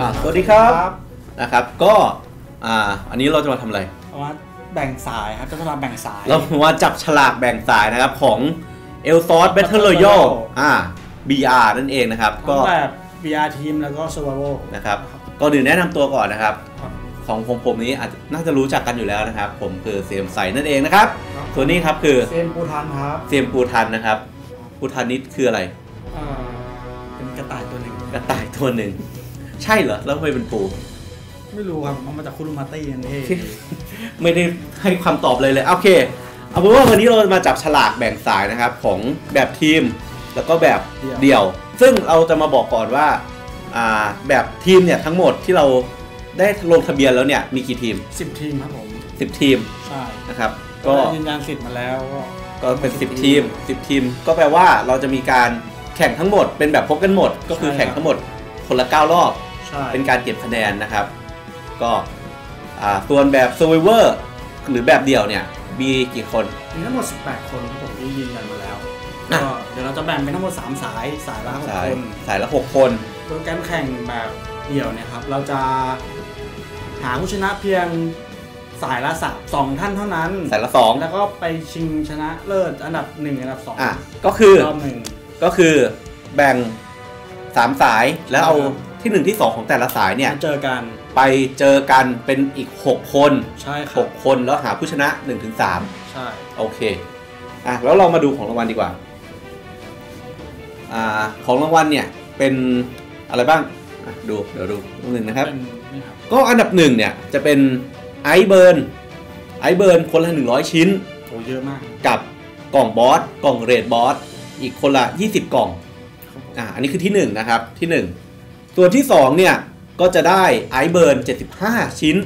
อ่าสวัสดีครับนะครับ ก็อ่าอันนี้เราจะมาทำอะไรเอาว่าแบ่งสายครับจะทำแบ่งสาย เรามาจับฉลากแบ่งสายนะครับของ e l s o r c e Battle Battle Royale Royale อ่า BR นั่นเองนะครับทั้ก็งแบบ VR team แล้วก็ survival นะครับก็ดื่นแนะนำตัวก่อนนะครับครับของผมผมนี้อาจจะน่าจะรู้จักกันอยู่แล้วนะครับ ผมคือเซียมไซนั่นเองนะครับครับ ส่วนนี้ครับคือเซมปูทันครับเซียมปูทันนะครับปูทันนี่คืออะไรเอ่อเป็นกระต่ายตัวหนึ่งกระต่ายตัวหนึ่ง ใช่เหรอ แล้วทำไมเป็นปู ไม่รู้ครับมันมาจากคุรุมาตี้นั่นเองไม่ได้ให้คำตอบเลยเลย โอเค เอาเป็นว่าวันนี้เรามาจับฉลากแบ่งสายนะครับ ของแบบทีมแล้วก็แบบเดี่ยว ซึ่งเราจะมาบอกก่อนว่าอ่าแบบทีมเนี่ยทั้งหมดที่เราได้ลงทะเบียนแล้วเนี่ยมีกี่ทีมสิบทีมครับผม 10 ทีมใช่นะครับ ก็ก็ยืนยันสิทธิ์มาแล้วก็ก็เป็น 10 ทีม 10 ทีม ก็แปลว่าเราจะมีการแข่งทั้งหมดเป็นแบบพบกันหมด ก็คือแข่งทั้งหมดคนละ 9 รอบใช่ เป็นการเก็บคะแนนนะครับ ก็อ่าส่วนแบบ Survivor หรือแบบเดี่ยวเนี่ย มีกี่คน มีทั้งหมด 18 คนครับผมที่ยืนยันมาแล้วอะก็เดี๋ยวเราจะแบ่งเป็นทั้งหมด 3 สายสายละหกสายคน สายละ 6 คน โปรแกรมแข่งแบบเดี่ยวเนี่ยครับ เราจะหาผู้ชนะเพียงสายละสามสองท่านเท่านั้น สายละแล้วก็ไปชิงชนะเลิศอันดับหนึ่งอันดับสอง2อะก็คือรอบหนึ่งก็คือแบ่ง3สายแล้วเอา ครับที่1ที่2ของแต่ละสายเนี่ยมาเจอกันไปเจอกันเป็นอีก 6 คนใช่ครับ6คนแล้วหาผู้ชนะ1-3ใช่โอเคอะแล้วเรามาดูของรางวัลดีกว่าอ่าของรางวัลเนี่ยเป็นอะไรบ้างอะดูเดี๋ยวดูหนึ่งนะครับ เป็นนี่ครับก็อันดับหนึ่งเนี่ยจะเป็นไอเบิร์นไอเบิร์นคนละ100 ชิ้นโหเยอะมากกับกล่องบอสกล่องเรดบอสอีกคนละ 20 กล่องอ่าอันนี้คือที่ 1 นะครับที่ 1 ส่วนที่ 2 เนี่ย ก็จะได้ไอเบิร์น 75 ชิ้น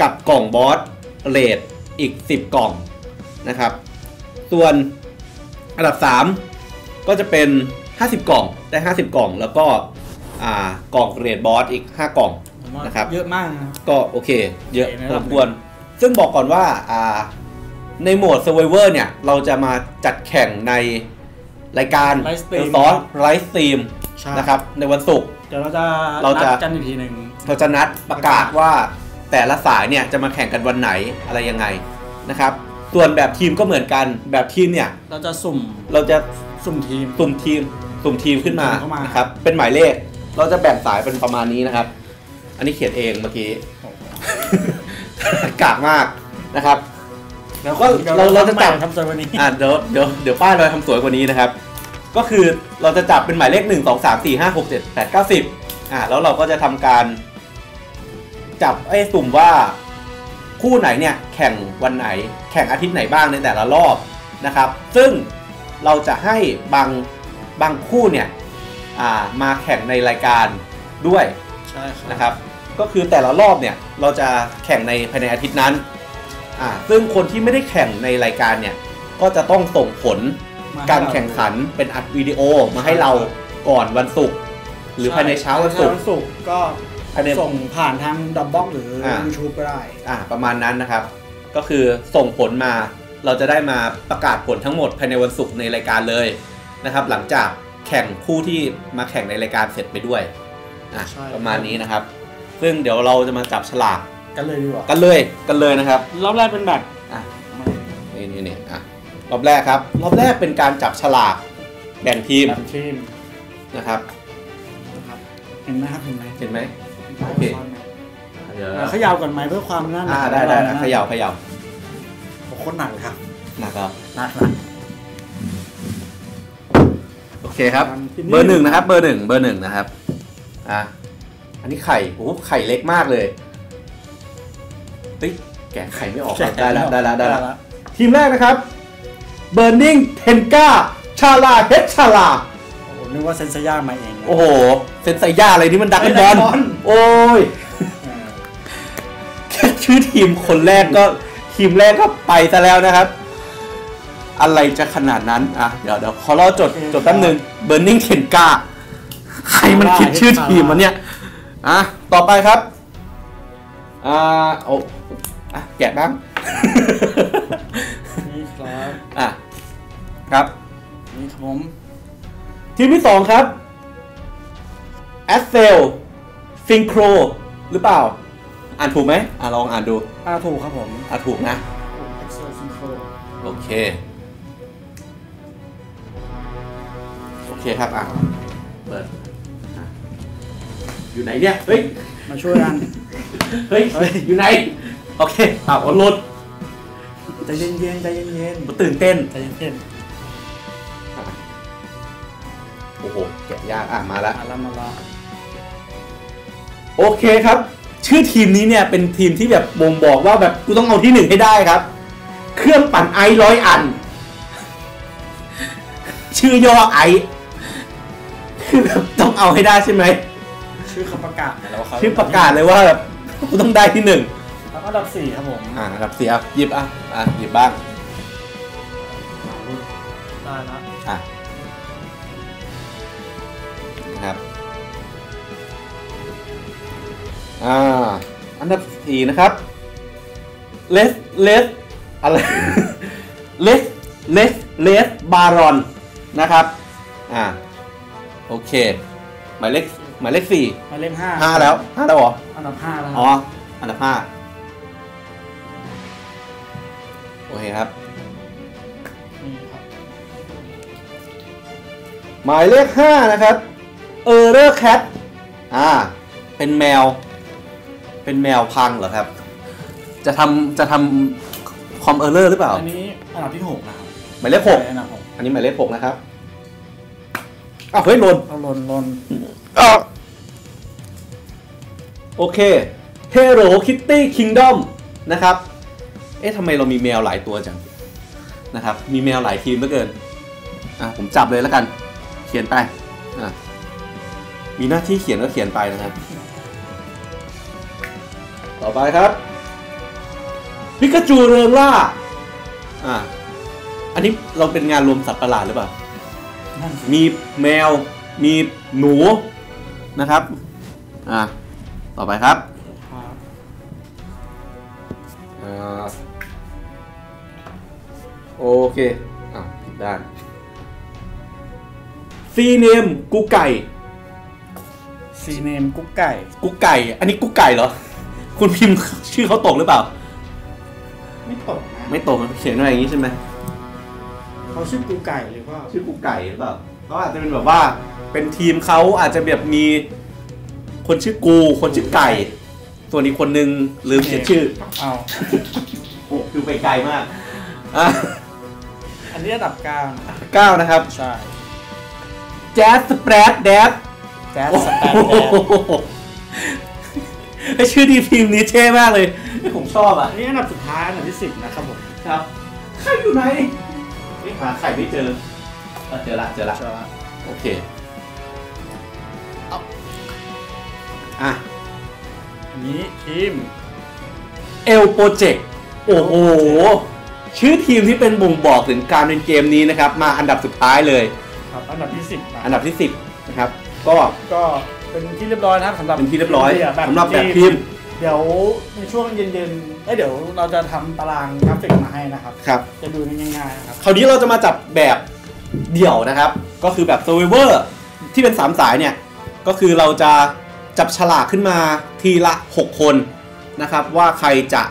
กับกล่องบอสเรดอีก 10 กล่องนะครับ ส่วนอันดับ 3 ก็จะเป็น 50 กล่องได้ 50 กล่อง แล้วก็อ่ากล่องเรดบอสอีก 5 กล่องผมว่านะครับเยอะมากนะครับก็โอเค เยอะโอเคพนะคอรับสมควร ซึ่งบอกก่อนว่าอ่าในโหมด Survivor เนี่ย เราจะมาจัดแข่งในรายการไลฟ์สตรีมซอสไลฟ์สตรีมใช่นะครับ ในวันศุกร์เดี๋ยวเราจะเราจะนัดกันอีกทีหนึ่งเราจะนัดประกาศว่าแต่ละสายเนี่ยจะมาแข่งกันวันไหนอะไรยังไงนะครับ ส่วนแบบทีมก็เหมือนกันแบบทีมเนี่ย เราจะสุ่มเราจะสุ่มทีมสุ่มทีมสุ่มทีมขึ้นมาสุ่มเข้ามานะครับเป็นหมายเลข เราจะแบ่งสายเป็นประมาณนี้นะครับ อันนี้เขียนเองเมื่อกี้กากมากนะครับเดี๋ยวก็ดี๋ยวเราเราจะทำใหม่จับทำเซอร์วันนี้อ่าเดี๋ยวเดี๋ยวเดี๋ยวป้ายเราทำสวยกว่านี้นะครับ ก็คือเราจะจับเป็นหมายเลข 1 2 3 4 5 6 7 8 9 10อ่าแล้วเราก็จะทำการจับไอ้สุ่มว่าคู่ไหนเนี่ยแข่งวันไหน แข่งอาทิตย์ไหนบ้างในแต่ละรอบนะครับ ซึ่งเราจะให้บางบางคู่เนี่ยอ่ามาแข่งในรายการด้วยใช่ครับนะครับ ก็คือแต่ละรอบเนี่ยเราจะแข่งในภายในอาทิตย์นั้นอ่าซึ่งคนที่ไม่ได้แข่งในรายการเนี่ยก็จะต้องส่งผลมาให้ การเแข่งขันเป็นอัดวิดีโอมาให้เราก่อนวันศุกร์หรือภายในเช้าวันศุกร์วันศุกร์ก็ภายในส่งผ่านทางดับบ็อกหรืออา YouTube ก็ได้อ่าประมาณนั้นนะครับ ก็คือส่งผลมาเราจะได้มาประกาศผลทั้งหมดภายในวันศุกร์ในรายการเลยนะครับ หลังจากแข่งคู่ที่มาแข่งในรายการเสร็จไปด้วยอะใช่ประมาณนี้นะครับ ซึ่งเดี๋ยวเราจะมาจับฉลากกันเลยดีกว่ากันเลยกันเลยนะครับ รอบแรกเป็นแบบอะนี่นี่นี่อะ รอบแรกครับ รอบแรกเป็นการจับฉลากแบ่งทีมแบบทีมนะครับ นะครับเห็นไหมครับเห็นไหมเห็นไหมเห็นโอเคไหมเดี๋ยวเอ่อเขย่าก่อนไหมเพื่อความน่าหนัอ่ากได้ได้ได้เขย่าเขย่าโอ้โคตรหนักเลยครับหนักครับ หนักหนัก โอเคครับมันเบอร์หนึ่งนะครับ เบอร์หนึ่งเบอร์หนึ่งนะครับ อะ อันนี้ไข่ โอ้โหไข่เล็กมากเลยเฮ้ยแกะไข่ไม่ออกครับได้แล้วได้แล้วได้แล้ว ทีมแรกนะครับ Burning t e n g a ชาลาเฮดชาลาโอ้โหนึกว่าเซนเซย่ามาเองนะ โอ้โห เซนไซย่าอะไรนี่มันดักกันบอลเฮ้ยดักบอลโอ้ยเออแค่ชื่อทีมคนแรกก็ทีมแรกก็ไปซะแล้วนะครับ อะไรจะขนาดนั้น อะ เดี๋ยวเดี๋ยวขอเราจดจดแป๊บนึง Burning t e n g a ใครมันคิดชื่อทีมมันเนี่ย อะ ต่อไปครับ อ่า โอ้อะแกะบ้าง ผมทีมที่สองครับแอสเซลซิงโครหรือเปล่า อ่านถูกไหมอะลองอ่านดูอ่าถูกครับผมอ่านถูกนะเอ็กเซลซิงโครโอเค โอเคครับอะเปิดอะอยู่ไหนเนี่ยเฮ้ยมาช่วยกัน เฮ้ยเฮ้ย อยู่ไหน โอเคอะเอาลดใจเย็นๆใจเย็นตื่นเต้นๆใจเย็น โอ้โหแกะยากอะมาๆแล้วมาละมาละโอเคครับ ชื่อทีมนี้เนี่ยเป็นทีมที่แบบบ่งบอกว่าแบบกูต้องเอาที่หนึ่งให้ได้ครับ เครื่องปั่นไอร้อยอัน ชื่อย่อไอคือแบบต้องเอาให้ได้ใช่ไหมชื่อคำประกาศแล้วครับชื่อประกาศเลยว่าแบบกูต้องได้ที่หนึ่งแล้วก็อันดับสี่ครับผมอ่าครับเสียหยิบอะอะหยิบบ้างได้นะอะ นะครับอ่าอันดับสี่นะครับเลสเลสอะไรเลสเลสเลสบารอนนะครับอ่าโอเค หมายเลขหมายเลขสี่หมายเลขห้าห้าแล้วห้าแล้วเหรออันดับห้าแล้วอ๋ออันดับห้าโอเคครับนี่ครับหมายเลขห้านะครับ เออร์เรอร์แคทอ่า เป็นแมว เป็นแมวพังเหรอครับ จะทำจะทำคอมเออร์เรอร์หรือเปล่า อันนี้อันดับที่หกนะครับหมายเลขหกอันดับหกอันนี้หมายเลขหกนะครับอ้าวเฮ้ยหล่นเอาลนลนโอเค Hello Kitty Kingdom นะครับ เอ๊ะทำไมเรามีแมวหลายตัวจัง นะครับ มีแมวหลายทีมเหลือเกิน อะ ผมจับเลยแล้วกัน เขียนไป อะ มีหน้าที่เขียนก็เขียนไปนะครับ ต่อไปครับพิกาจูเริงล่าอะอันนี้เราเป็นงานรวมสัตว์ประหลาดหรือเปล่า นั่นสิมีแมว มีหนูนะครับ อะต่อไปครับครับอ่าโอเค อะผิดด้านซีเนมกุ๊กไก่ ซีเนมกุ๊กไก่ กุ๊กไก่ อันนี้กุ๊กไก่เหรอ คุณพิมพ์ชื่อเขาตกหรือเปล่า ไม่ตกนะไม่ตกเขียนอะไรอย่างนี้ใช่ไหมเขาชื่อกุ๊กไก่หรือว่าชื่อกุ๊กไก่หรือเปล่าเขาอาจจะเป็นแบบว่า เป็นทีมเขาอาจจะแบบมี คนชื่อกู คนชื่อไก่ ส่วนอีกคนนึงลืมเขียนชื่อ เอาโอ้คือไปไกลมากอะอันนี้อันดับเก้านะเก้านะครับ ใช่แจ๊สสเปรดแดด แจ๊สโอ้สแตนโหแดดไอชื่อดีพิมพ์นี้เท่มากเลยไอ้ผมชอบอะอันนี้อันดับสุดท้ายอันดับที่สิบนะครับผมครับไข่อยู่ไหนไม่หาไข่ไม่เจอเออเจอละเจอละเจอละโอเคเอาอะอันนี้ทีมเอลโปรเจกต์โอ้โห ชื่อทีมที่เป็นบ่งบอกถึงการเป็นเกมนี้นะครับ มาอันดับสุดท้ายเลย ครับ อันดับที่สิบนะอันดับที่ 10นะครับ ก็ก็เป็นที่เรียบร้อยนะครับสำหรับเป็นที่เรียบร้อยแบบสำหรับแบบทีมเดี๋ยวในช่วงเย็นๆเอ้ยเดี๋ยวเราจะทำตารางกราฟิกมาให้นะครับครับ จะดูง่ายๆนะครับคราวนี้เราจะมาจับแบบเดี่ยวนะครับ ก็คือแบบ Survivor ที่เป็น 3 สายเนี่ย ก็คือเราจะจับฉลากขึ้นมาทีละ 6 คนนะครับ ว่าใครจะ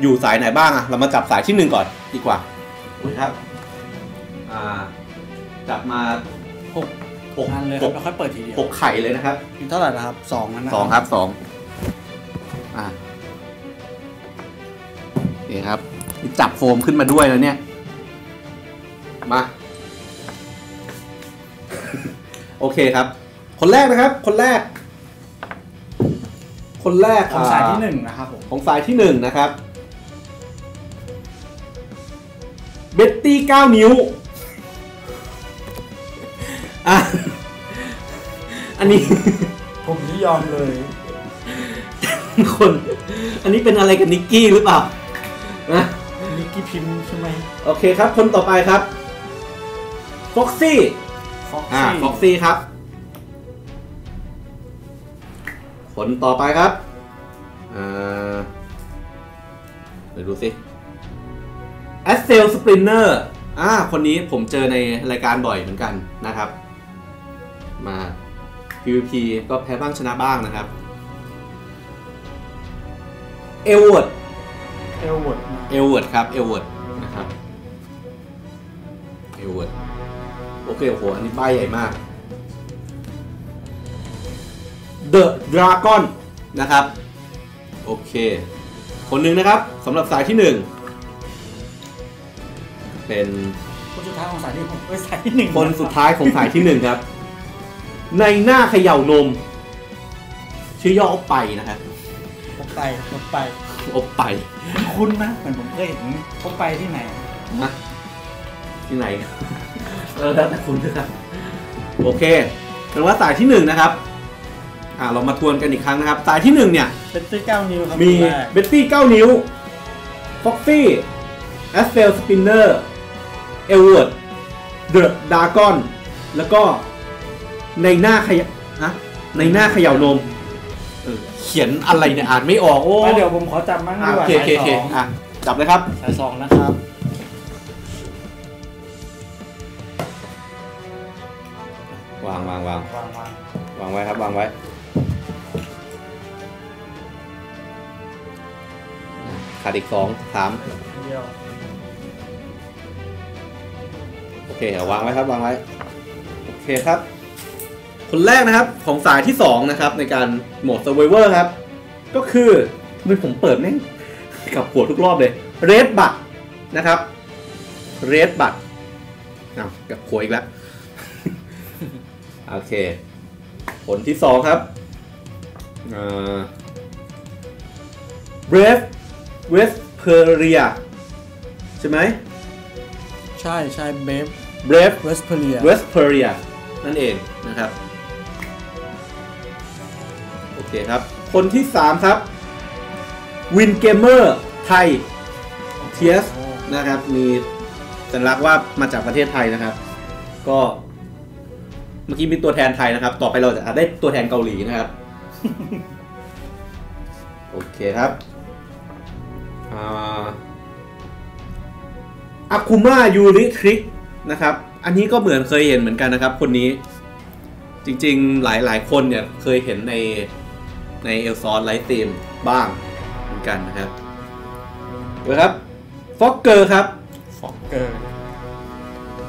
อยู่สายไหนบ้างอะเรามาจับสายที่1ก่อนดีกว่าดูครับอ่าจับมาหก หกอันเลยคหรับกแล้วค่อยเปิดทีเดียวหกไข่เลยนะครับมีเท่าไหร่นะครับสองนั่นนะสองครับสองอ่าโอเคครับนี่จับโฟมขึ้นมาด้วยแล้วเนี่ย มา โอเคครับ คนแรกนะครับ คนแรก คนแรกของสายที่หนึ่งนะครับผมของสายที่หนึ่งนะครับเบ็ตตี้เก้านิ้ว อะอันนี้ ผมที่ยอมเลย คน อันนี้เป็นอะไรกับนิกกี้หรือเปล่านะนิกกี้พิมพ์ใช่ไหมโอเคครับ คนต่อไปครับฟ็อกซี่ฟ็อกอ่าซี่ฟ็อกซี่ครับ คนต่อไปครับอ่าเดี๋ยวดูสิแอสเซลสปรินเนอร์อ่าคนนี้ผมเจอในรายการบ่อยเหมือนกันนะครับ มา PVP ก็แพ้บ้างชนะบ้างนะครับ เอลเวิร์ดเอลเวิร์ดนะเอลเวิร์ดครับ เอลเวิร์ดนะครับ เอลเวิร์ดโอเค โอ้โห อันนี้ป้ายใหญ่มาก The Dragon นะครับ โอเค คนหนึ่งนะครับสำหรับสายที่หนึ่งเป็นคนสุดท้ายของสายที่ผมเอ้ยสายที่หนึ่งคนสุดท้ายของสายที่หนึ่งครับ ในหน้าเขย่านม ชื่อย่ออไปนะครับผมไปผมไป อบไปคุณนะเหมือนผมเคยเห็นผมไปที่ไหนนะที่ไหนเออแล้วแต่คุณนะครับโอเคเป็นว่าสายที่หนึ่งนะครับ อ่าเรามาทวนกันอีกครั้งนะครับ สายที่หนึ่งเนี่ยเป็นตีเก้านิ้วครับมีคนแรกเบตตี้9นิ้วฟ็อกซี่แอสเฟลสปินเนอร์เอลเวิร์ดเดอะดากอนแล้วก็ ในหน้าขยะฮะในหน้าเขย่านมเออเขียนอะไรเนี่ยอ่านไม่ออกโอ้แล้วเดี๋ยวผมขอจับมั่งอะดีกโอว่าเคโอเคโอเคสายสองอะจับเลยครับ สายสองนะครับ วางวางวางวางวางวางไว้ครับวางไว้ขาดอีกสองสามเดียวโอเคเอาวางไว้ครับวางไว้โอเคครับ คนแรกนะครับของสายที่สองนะครับในการโหมด Survivor ครับ ก็คือทำไมผมเปิดแม่งกับหัวทุกรอบเลย Red บัตนะครับ Red บัตอ้าวกับหัวอีกแล้ว โอเค ผลที่สองครับเอ่อ Brave Vesperia ใช่ไหมใช่ใช่เบฟ Brave เวสเพลีย Vesperia นั่นเองนะครับโอเคครับ คนที่ 3 ครับ Win Gamer ไทย TS นะครับ มีสัญลักษณ์ว่ามาจากประเทศไทยนะครับ ก็เมื่อกี้มีตัวแทนไทยนะครับ ต่อไปเราจะได้ตัวแทนเกาหลีนะครับ โอเคครับอาคุมายูริทริกนะครับ อันนี้ก็เหมือนเคยเห็นเหมือนกันนะครับ คนนี้ จริง ๆ หลายๆ คนเนี่ยเคยเห็นใน ในเอลซอนไลท์ทีมบ้างเหมือนกันนะครับเว้ยครับฟอกเกอร์ครับฟอกเกอร์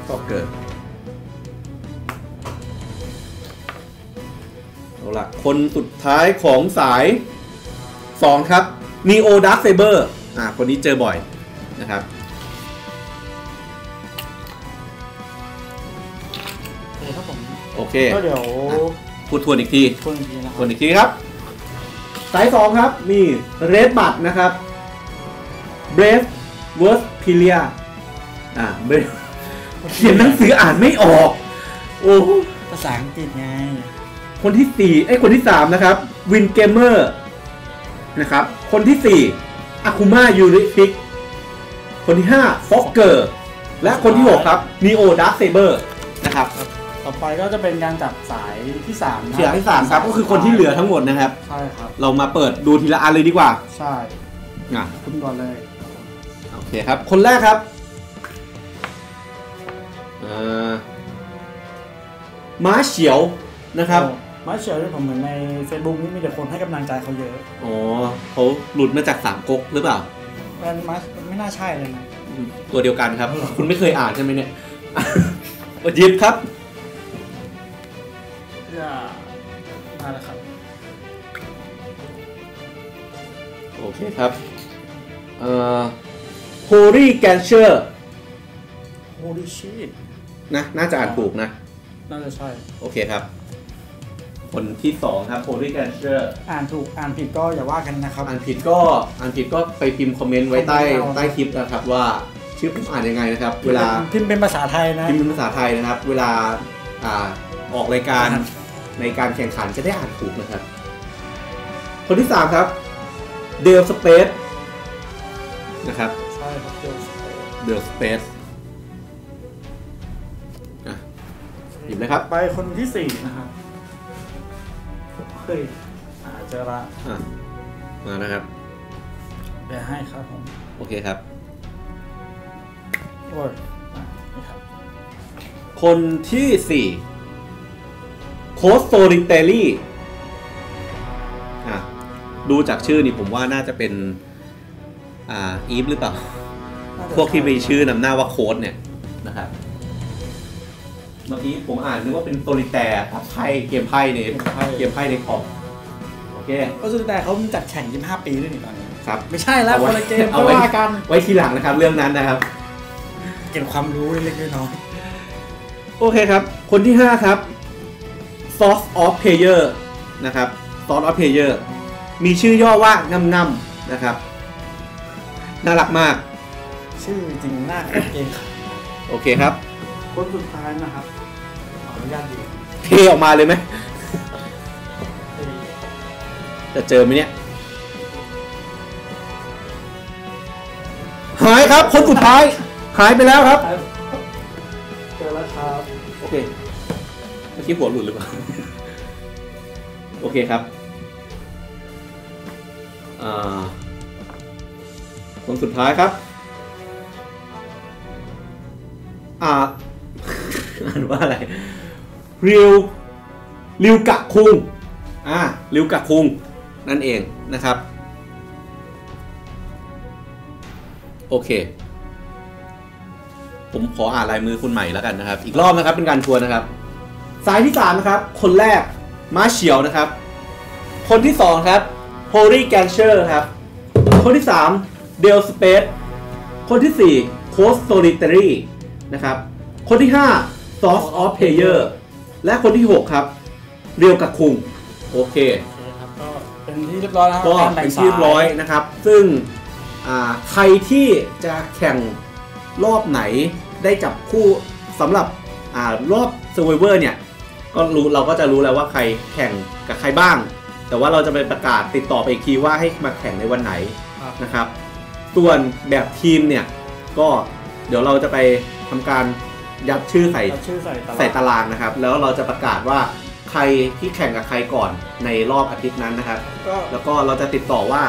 ฟอกเกอร์เอาละคนสุดท้ายของสาย 2 ครับ Neo Dark Saber อ่าคนนี้เจอบ่อยนะครับโอเคครับผมโอเคก็เดี๋ยวพูดทวนอีกที คนอีกทีนะคทรัวบนอีกทีครับ สาย2ครับ มี Red บัตนะครับ Brave v e r s p i l i a อ่า Brave เขียนหนังสืออ่านไม่ออก โอ้ภาษาอังกฤษไง คนที่สี่ไอ้ยคนที่สามนะครับวินเกมเมอร์นะครับ คนที่สี่อาคุมายูริฟิก คนที่ห้าฟอกเกอร์ และคนที่หกครับนีโอดักเซเบอร์นะครับ ต่อไปก็จะเป็นการจับสายที่สามนะเสียงที่สามครับก็คือคนที่เหลือทั้งหมดนะครับ ใช่ครับ เรามาเปิดดูทีละอันเลยดีกว่าใช่อะคุณก่อนเลย โอเคครับ คนแรกครับอ่าม้าเฉียวนะครับมาเชียร์ที่ผมเหมือนใน Facebook นี่มีแต่คนให้กำลังใจเขาเยอะอ๋อเขาหลุดมาจากสามก๊กหรือเปล่า มันมาไม่น่าใช่เลยนะตัวเดียวกันครับ คุณไม่เคยอ่านใช่ไหมเนี่ย อดหยิบครับ อย่ามาแล้วครับ โอเคครับ เอ่อโฮลี่แกนเชอร์ Holy shit นะ น่าจะอ่านถูกนะ น่าจะใช่ โอเคครับ คนที่สองครับโฮลี่แกนเชอร์อ่านถูกอ่านผิดก็อย่าว่ากันนะครับ อ่านผิดก็อ่านผิดก็ไปพิมพ์คอมเมนต์ไว้ใต้คอมเมนต์เอา ใต้คลิปนะครับว่าชื่อผมอ่านยังไงนะครับ เวลาพิมพ์เป็นภาษาไทยนะ พิมพ์เป็นภาษาไทยนะครับ เวลาอ่าออกรายการ ในการแข่งขันจะได้อ่านถูกนะครับ คนที่สามครับเดลสเปซนะครับใช่ครับเดี๋ยวเดลสเปซอะหยิบเลยครับ ไปคนที่สี่นะครับเฮ้ยอ่าเจอละอะมานะครับเดี๋ยวให้ครับผม โอเคครับโอ้ยอะนี่ครับ คนที่สี่ โคสโซลิเตลี่อะดูจากชื่อนี่ผมว่าน่าจะเป็น อ่าอีฟหรือเปล่าน่าจะพวกที่มีชื่อนำหน้าว่าโค้ดเนี่ยนะครับเมื่อกี้ผมอ่านนึกว่าเป็นโซลิแตร์ครับไพ่เกมไพ่ในเกมไพ่ในคอมโอเคก็คือแต่เขาจัดแข่ง25ปีด้วยนี่ตอนนี้ครับไม่ใช่แล้วเอาคไว้นละเกมเอาก็ไว้ว่ากัน ไว้ทีหลังนะครับ เรื่องนั้นนะครับ เก็บความรู้เล็กๆน้อยโอเคครับ คนที่ 5 ครับ Source of Player นะครับ Source of Player มีชื่อย่อว่างำงำๆนะครับ น่ารักมากๆชื่อจริงหน้าโคตรเกมโอเคครับ คนสุดท้ายนะครับขออนุญาตดูเทออกมาเลยไหม จะเจอไหมเนี่ย หายครับ คนสุดท้าย หายไปแล้วครับเจ เมื่อกี้หัวหลุดหรือเปล่า โอเคครับคนสุดท้ายครับ อ่าอ่านว่าอะไรริวริวกะคุง อ่าริวกะคุง นั่นเองนะครับ โอเค ผมขออ่านลายมือคุณใหม่แล้วกันนะครับ อีกรอบนะครับเป็นการทัวนนะครับ สายที่สามนะครับ คนแรกมาเฉียวนะครับ คนที่สองครับโฮลี่แกนเชอร์ครับ คนที่สามเดลสเปซคนที่สี่โคสโซลิเตอรี่นะครับ คนที่ห้าซอสออฟเพเยอร์และคนที่หกครับ เรียวกับคุงโอเคโอเคครับก็เป็นที่เรียบร้อยแล้วก็ารแบ่เป็งนที่เรียบร้อยนะครับ ซึ่งอ่าใครที่จะแข่งรอบไหนได้จับคู่สำหรับอ่ารอบ Survivor เนี่ย ก็รู้เราก็จะรู้แล้วว่าใครแข่งกับใครบ้าง แต่ว่าเราจะไปประกาศติดต่อไปอีกทีว่าให้มาแข่งในวันไหนครับ นะครับ ส่วนแบบทีมเนี่ยก็เดี๋ยวเราจะไปทำการยัดชื่อใส่เอาชื่อใส่ตารางใส่ตารางนะครับ แล้วเราจะประกาศว่าใครที่แข่งกับใครก่อนในรอบอาทิตย์นั้นนะครับ ก็แล้วก็เราจะติดต่อว่า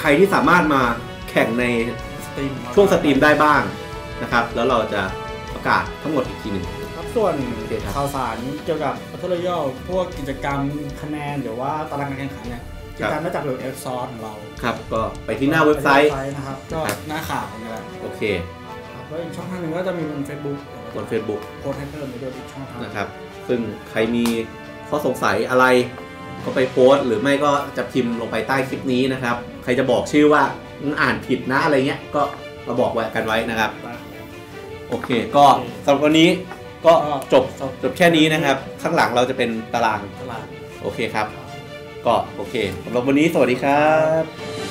ใครที่สามารถมาแข่งในสตรีมช่วงสตรีมได้บ้างนะครับ แล้วเราจะประกาศทั้งหมดอีกทีหนึ่งครับ ส่วนโอเคครับข่าวสารเกี่ยวกับ Battle Royale พวกกิจกรรมคะแนนหรือว่าตารางการแข่งขันเนี่ยติดตามได้จากเว็บเอฟซอร์ของเรา ครับ ก็ไปที่หน้าเว็บไซต์นะครับ ก็ครับหน้าข่าวนี่แหละโอเคครับแล้วอีกช่องทางหนึ่งก็จะมีบน Facebook บน Facebook โพสต์ให้เพิ่มไปด้วยอีกช่องทางนะครับ ซึ่งใครมีข้อสงสัยอะไรก็ไปโพสต์หรือไม่ก็จะพิมพ์ลงไปใต้คลิปนี้นะครับ ใครจะบอกชื่อว่ามึงอ่านผิดนะอะไรเงี้ย ก็มาบอกไว้กันไว้นะครับ โอเค ก็สำหรับวันนี้ ก็จบจบแค่นี้นะครับ ข้างหลังเราจะเป็นตารางตลาดโอเคครับ ก็โอเคสำหรับวันนี้สวัสดีครับ